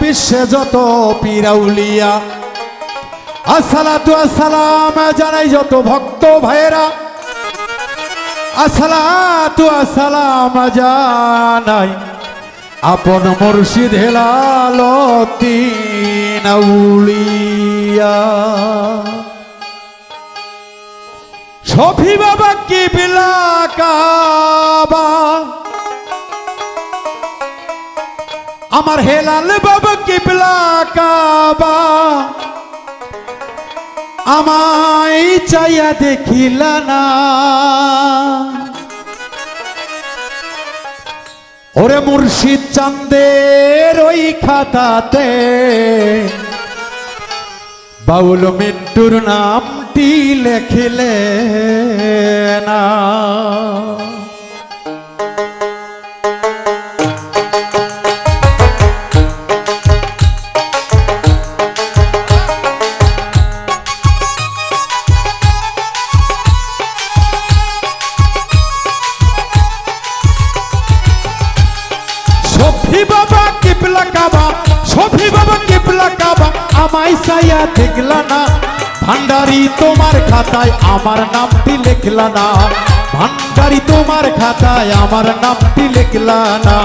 বিশ্বে যত পীরাউলিয়া জানাই যত ভক্ত ভাইয়েরা। আসসালাতু আসসালাম জানাই আপন মুর্শিদ হেলালতিন আউলিয়া শফি বাবা কি বিলা কাবা আমার হেলাল বাবা কি বিলা কাবা আমায় চাইয়া দেখিল না। ওরে মুর্শিদ চান্দের ওই খাতাতে বাউল মিন্টুর নামটি লেখিলে না। সফি বাবা কিবলা কাবা সফি বাবা কিবলা কাবা, আমায় সাইয়া দেখলা না। ভান্ডারি তোমার খাতায় আমার নামটি লিখলা না। ভান্ডারি তোমার খাতায় আমার নামটি লিখলা না।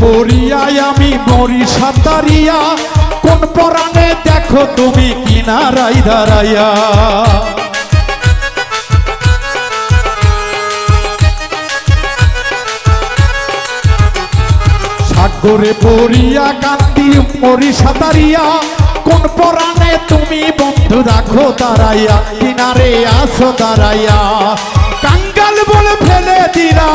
পড়িয়াই আমি মরি সাঁতারিয়া। কোন পরাণে দেখো তুমি কিনারাই দাঁড়াইয়া। সাগরে পড়িয়া কান্দি মরি সাঁতারিয়া। কোন পরাণে তুমি বন্ধু রাখো দাঁড়াইয়া, কিনারে আসো দাঁড়াইয়া। কাঙ্গাল বলে ফেলে দিলা।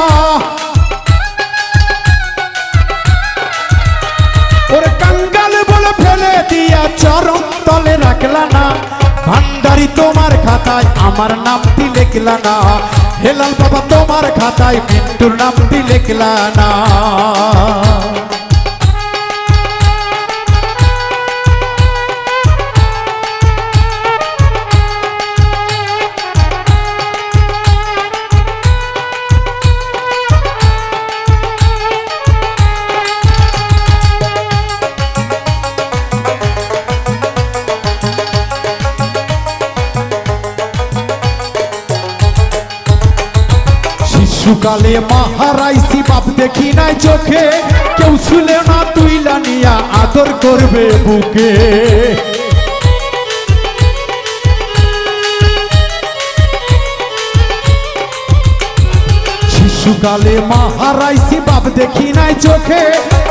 আমার নামটি লেখলা না। হেলাল বাবা তোমার খাতায় মিন্টুর নামটি লেখলা না। শিশুকালে মাহারাইছি, বাপ দেখি নাই চোখে। কেউ ছিল না তুইলা নিয়া আদর করবে বুকে। শিশুকালে মাহারাইছি, বাপ দেখি নাই চোখে।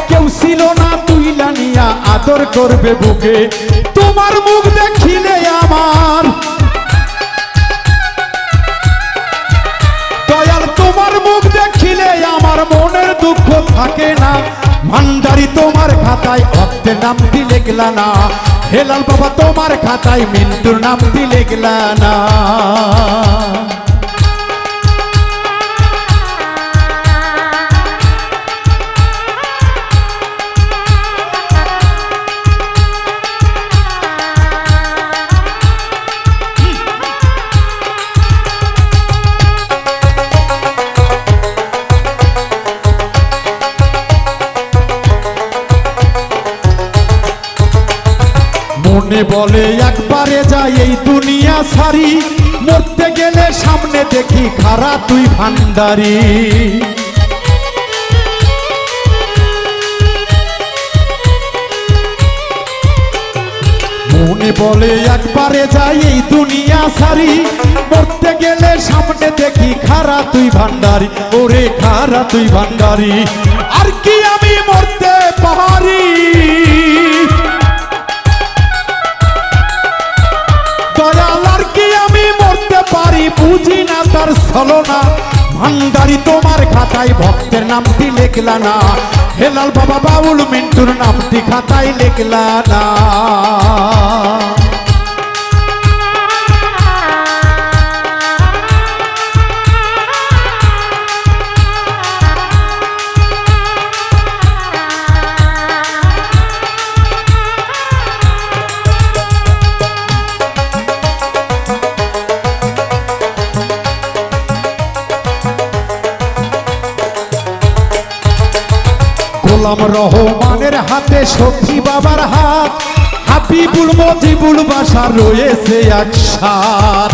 কেউ ছিল না তুইলা নিয়া আদর করবে বুকে। তোমার মুখ দেখিলে আমার থাকে না। ভান্ডারি তোমার খাতায় অর্থের নাম দিলে গেলা না। হেলাল বাবা তোমার খাতায় মিন্টুর নাম দিলে গেলা না। মনে বলে, একবারে যাই এই দুনিয়া সারি। মরতে গেলে সামনে দেখি খারা তুই ভান্ডারি। মনে বলে, একবারে যাই এই দুনিয়া সারি। মরতে গেলে সামনে দেখি খারা তুই ভান্ডারি। ওরে খারা তুই ভান্ডারি, আর কি দয়ালার কি আমি মরতে পারি? বুঝি না তার ছলনা। ভান্ডারি তোমার খাতায় ভক্তের নামটি লেখলা না? হেলাল বাবা বাউল মিন্টুর নামটি খাতায় লেখলা না? গোলাম রহমানের হাতে সখী বাবার হাত। হাবিবুল, মজিবুল বাসা রয়েছে একসাথ।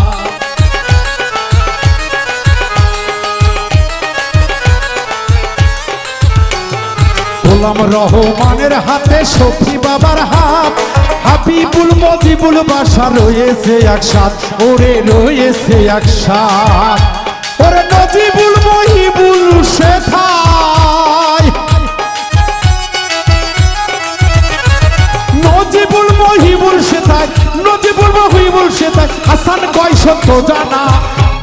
গোলাম রহমানের হাতে সখী বাবার হাত। হাবিবুল, মজিবুল বাসা রয়েছে একসাথ। ওরে রয়েছে একসাথ। ওরে নজিবুল, মহিবুল শেখায় মহিবুল শেখায় হাসান কয় সত্য জানা।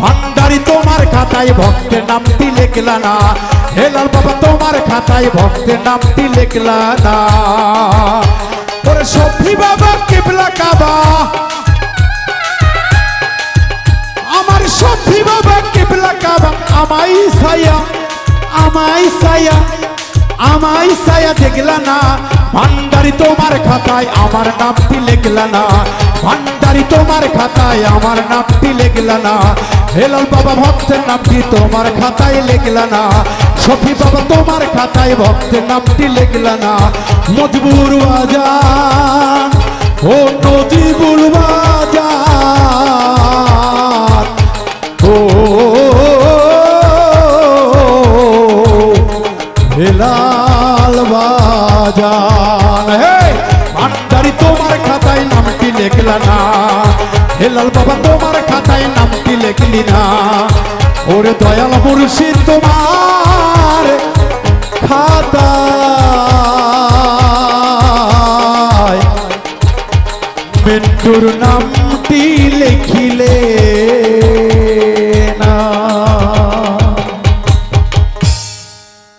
ভান্ডারি তোমার খাতায় ভক্তের নামটি লেখলা না। হেলাল বাবা তোমার খাতায় ভক্তের নামটি লেখলা না। ওরে সফি বাবা, কিবলা কাবা। আমার সফি বাবা, কিবলা কাবা। আমাই সায়া আমাই সায়া আমাই সায়া দেখলা না। ভান্ডারি তোমার খাতায় আমার নামটি লেখলা না। ভান্ডারি তোমার খাতায় আমার নামটি লেখলা না। হেলাল বাবা ভক্তের নামটি তোমার খাতায় লেখলা না। সফি বাবা তোমার খাতায় ভক্তের নামটি লেখলা না। মজবুর আজা ও নজিবুর বাজান। বাজান হে ভান্ডারি তোমার খাতায় নামটি লেখলা না। হেলাল বাবা তোমার খাতায় নামটি লেখলি না। ওরে দয়াল মুর্শিদ তোমার খাতায়। মিন্টুর লিখিলে